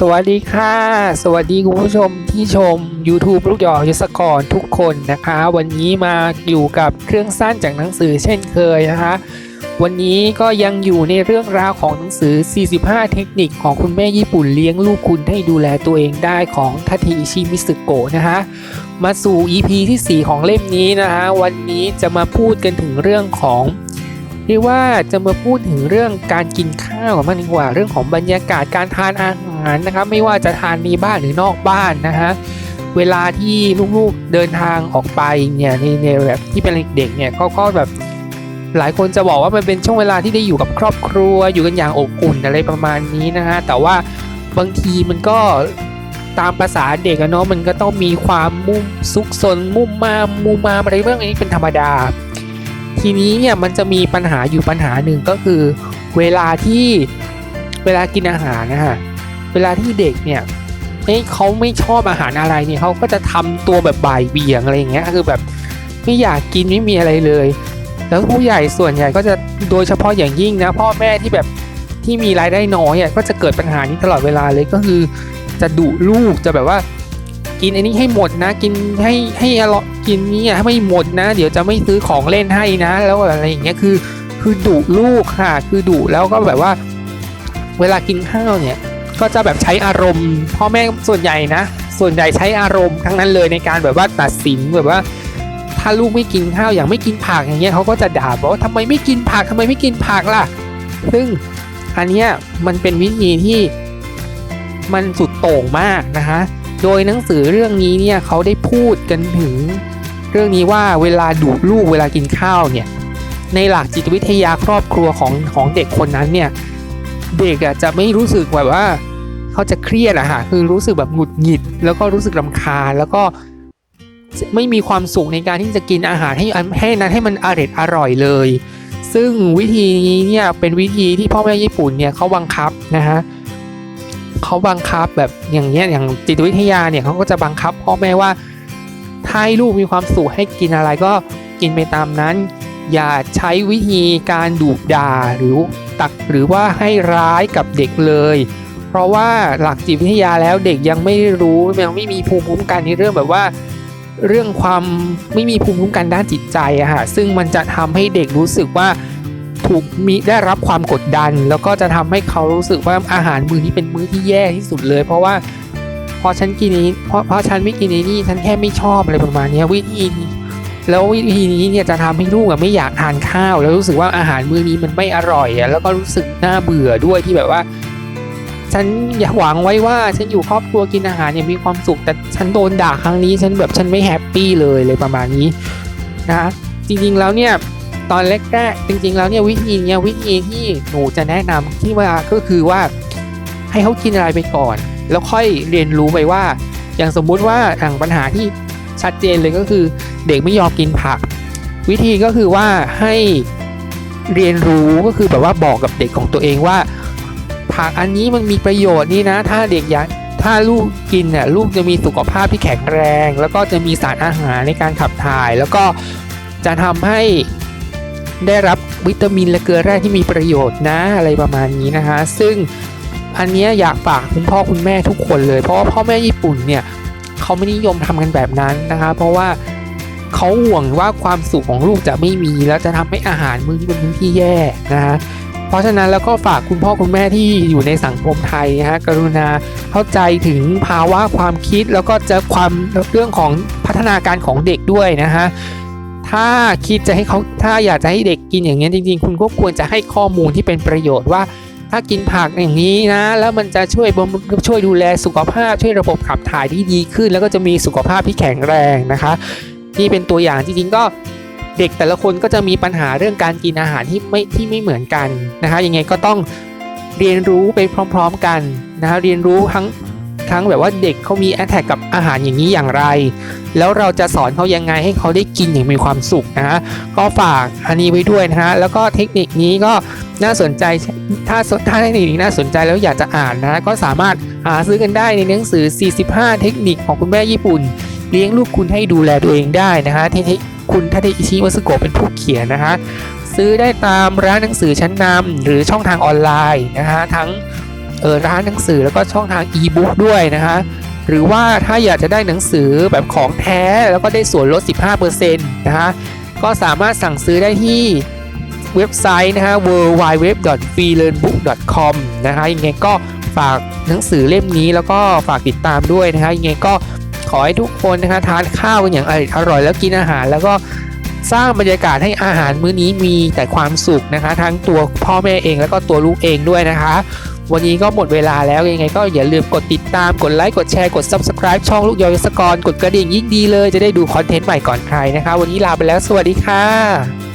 สวัสดีค่ะ สวัสดีคุณผู้ชมที่ชม YouTube ลูกหยอกยศกรทุกคนนะคะ วันนี้มาอยู่กับเครื่องสั้นจากหนังสือเช่นเคยนะคะ วันนี้ก็ยังอยู่ในเรื่องราวของหนังสือ 45 เทคนิคของคุณแม่ญี่ปุ่นเลี้ยงลูกคุณให้ดูแลตัวเองได้ของทาทอิชิมิสึโกะนะคะ มาสู่ EP ที่ 4 ของเล่มนี้นะคะ วันนี้จะมาพูดกันถึงเรื่องของ เรียกว่าจะมาพูดถึงเรื่องการกินข้าวกันมากดีกว่าเรื่องของบรรยากาศการทานอาหารนะครับ ไม่ว่าจะทานในบ้านหรือนอกบ้านนะฮะเวลาที่ลูกๆเดินทางออกไปเนี่ยในในแบบที่เป็นเด็กๆเนี่ยก็ก็แบบหลายคนจะบอกว่ามันเป็นช่วงเวลาที่ได้อยู่กับครอบครัวอยู่กันอย่างอบอุ่นอะไรประมาณนี้นะฮะแต่ว่าบางทีมันก็ตามภาษาเด็กอะเนาะมันก็ต้องมีความมุ่มซุกซนมุ่มมามมุมมาอะไรเรื่องนี้เป็นธรรมดา ทีนี้เนี่ยมันจะมีปัญหาอยู่ปัญหาหนึ่งก็คือ เวลาที่เวลากินอาหารนะฮะเวลาที่เด็กเนี่ยเอ้เขาไม่ชอบอาหารอะไรเนี่ยเขาก็จะทำตัวแบบบ่ายเบี่ยงอะไรอย่างเงี้ยคือแบบไม่อยากกินไม่มีอะไรเลย แล้วผู้ใหญ่ส่วนใหญ่ก็จะโดยเฉพาะอย่างยิ่งนะพ่อแม่ที่แบบที่มีรายได้น้อยอะก็จะเกิดปัญหานี้ตลอดเวลาเลยก็คือ จะดุลูกจะแบบว่า กินอันนี้ให้หมดนะ กินให้ให้อร่อยกินนี้ให้ไม่หมดนะ เดี๋ยวจะไม่ซื้อของเล่นให้นะ แล้วอะไรอย่างเงี้ยคือ คือดุลูกค่ะ คือดุแล้วก็แบบว่า เวลากินข้าวเนี่ย ก็จะแบบใช้อารมณ์พ่อแม่ส่วนใหญ่นะ ส่วนใหญ่ใช้อารมณ์ทั้งนั้นเลยในการแบบว่าตัดสินแบบว่าถ้าลูกไม่กินข้าวอย่างไม่กินผักอย่างเงี้ยเขาก็จะด่าบอกว่าทำไมไม่กินผักทำไมไม่กินผักล่ะ ซึ่งอันเนี้ยมันเป็นวิธีที่มันสุดโต่งมากนะคะ โดยหนังสือเรื่องนี้เนี่ยเขาได้พูดกันถึงเรื่องนี้ว่าเวลาดุลูกเวลากินข้าวเนี่ยในหลักจิตวิทยาครอบครัวของของเด็กคนนั้นเนี่ยเด็กอะจะไม่รู้สึกแบบว่าเขาจะเครียดอะค่ะคือรู้สึกแบบหงุดหงิด แล้วก็รู้สึกรำคาญแล้วก็ไม่มีความสุขในการที่จะกินอาหารให้ให้นั้นให้มันอร่อยอร่อยเลย ซึ่งวิธีนี้เนี่ยเป็นวิธีที่พ่อแม่ญี่ปุ่นเนี่ยเขาบังคับนะฮะ เขาบังคับแบบอย่างเงี้ยอย่างจิตวิทยาเนี่ยเขาก็จะบังคับพ่อแม่ว่าถ้าให้ลูกมีความสุขให้กินอะไรก็กินไปตามนั้น อย่าใช้วิธีการดุด่าหรือตักหรือว่าให้ร้ายกับเด็กเลย เพราะว่าหลักจิตวิทยาแล้วเด็กยังไม่รู้ยังไม่มีภูมิคุ้มกันในเรื่องแบบว่า เรื่องความไม่มีภูมิคุ้มกันด้านจิตใจอะฮะซึ่งมันจะทำให้เด็กรู้สึกว่า ถูกมีได้รับความกดดัน แล้วก็จะทำให้เขารู้สึกว่าอาหารมื้อนี้เป็นมื้อที่แย่ที่สุดเลย เพราะว่าพอฉันกินนี้เพราะเพราะฉันไม่กินไอ้นี่ฉันแค่ไม่ชอบอะไรประมาณนี้วิธีแล้ววิธีนี้เนี่ยจะทำให้ลูกอะไม่อยากทานข้าว แล้วรู้สึกว่าอาหารมื้อนี้มันไม่อร่อยอะแล้วก็รู้สึกน่าเบื่อด้วยที่แบบว่า ฉันอยากหวังไว้ว่าฉันอยู่ครอบครัวกินอาหารเนี่ยมีความสุข แต่ฉันโดนด่าครั้งนี้ ฉันแบบฉันไม่แฮปปี้เลยเลยประมาณนี้นะจริงๆแล้วเนี่ย ตอนแรกๆจริง ๆ แล้วเนี่ยวิธีเนี้ยวิธีที่หนูจะแนะนำที่ว่าก็คือว่าให้เขากินอะไรไปก่อน แล้วค่อยเรียนรู้ไปว่า อย่างสมมุติว่าอย่างปัญหาที่ชัดเจนเลยก็คือ เด็กไม่ยอมกินผัก วิธีก็คือว่าให้เรียนรู้ก็คือแบบว่าบอกกับเด็กของตัวเองว่า ผักอันนี้มันมีประโยชน์นี่นะ ถ้าเด็กอยากถ้าลูกกินเนี่ยลูกจะมีสุขภาพที่แข็งแรง แล้วก็จะมีสารอาหารในการขับถ่าย แล้วก็จะทำให้ ได้รับวิตามินและเกลือแร่ที่มีประโยชน์นะอะไรประมาณนี้นะฮะซึ่งอันนี้อยากฝากคุณพ่อคุณแม่ทุกคนเลย เพราะว่าพ่อแม่ญี่ปุ่นเนี่ยเขาไม่นิยมทำกันแบบนั้นนะคะ เพราะว่าเขาห่วงว่าความสุขของลูกจะไม่มี แล้วจะทำให้อาหารมื้อที่เป็นมื้อที่แย่นะฮะเพราะฉะนั้นแล้วก็ฝากคุณพ่อคุณแม่ที่อยู่ในสังคมไทยนะฮะกรุณาเข้าใจถึงภาวะความคิดแล้วก็จะความเรื่องของพัฒนาการของเด็กด้วยนะฮะ ถ้าคิดจะให้เขาถ้าอยากจะให้เด็กกินอย่างเงี้จริง ๆ คุณก็ควรจะให้ข้อมูลที่เป็นประโยชน์ว่า ถ้ากินผักอย่างนี้นะ แล้วมันจะช่วยบำช่วยดูแลสุขภาพ ช่วยระบบขับถ่ายที่ดีขึ้น แล้วก็จะมีสุขภาพที่แข็งแรงนะคะนี่เป็นตัวอย่างจริงๆก็เด็กแต่ละคนก็จะมีปัญหาเรื่องการกินอาหารที่ไม่ที่ไม่เหมือนกันนะคะยังไงก็ต้องเรียนรู้ไปพร้อม ๆ กันนะะเรียนรู้ทั้ง ทั้งแบบว่าเด็กเขามีแอทแทกกับอาหารอย่างนี้อย่างไร แล้วเราจะสอนเขายังไงให้เขาได้กินอย่างมีความสุขนะฮะก็ฝากอันนี้ไว้ด้วยนะฮะแล้วก็เทคนิคนี้ก็น่าสนใจถ้าถ้าเทคนิคนี้น่าสนใจแล้วอยากจะอ่านนะก็สามารถหาซื้อกันได้ในหนังสือ 45 เทคนิคของคุณแม่ญี่ปุ่น เลี้ยงลูกคุณให้ดูแลตัวเองได้นะฮะที่คุณทาเทอิชิวัสโกะเป็นผู้เขียนนะฮะซื้อได้ตามร้านหนังสือชั้นนำหรือช่องทางออนไลน์นะฮะทั้ง เออร้านหนังสือแล้วก็ช่องทางอีบุ๊กด้วยนะคะ หรือว่าถ้าอยากจะได้หนังสือแบบของแท้แล้วก็ได้ส่วนลด 15%นะคะก็สามารถสั่งซื้อได้ที่เว็บไซต์นะฮะ www.freelearnbook.com นะคะยังไงก็ฝากหนังสือเล่มนี้แล้วก็ฝากติดตามด้วยนะคะยังไงก็ขอให้ทุกคนนะคะทานข้าวกันอย่างอร่อยแล้วกินอาหาร แล้วก็สร้างบรรยากาศให้อาหารมื้อนี้มีแต่ความสุขนะคะ ทั้งตัวพ่อแม่เองแล้วก็ตัวลูกเองด้วยนะคะ วันนี้ก็หมดเวลาแล้วยังไงก็อย่าลืมกดติดตามกดไลค์กดแชร์กด Subscribe ช่องลูกยอยศกรกดกระดิ่งยิ่งดีเลยจะได้ดูคอนเทนต์ใหม่ก่อนใครนะคะ วันนี้ลาไปแล้วสวัสดีค่ะ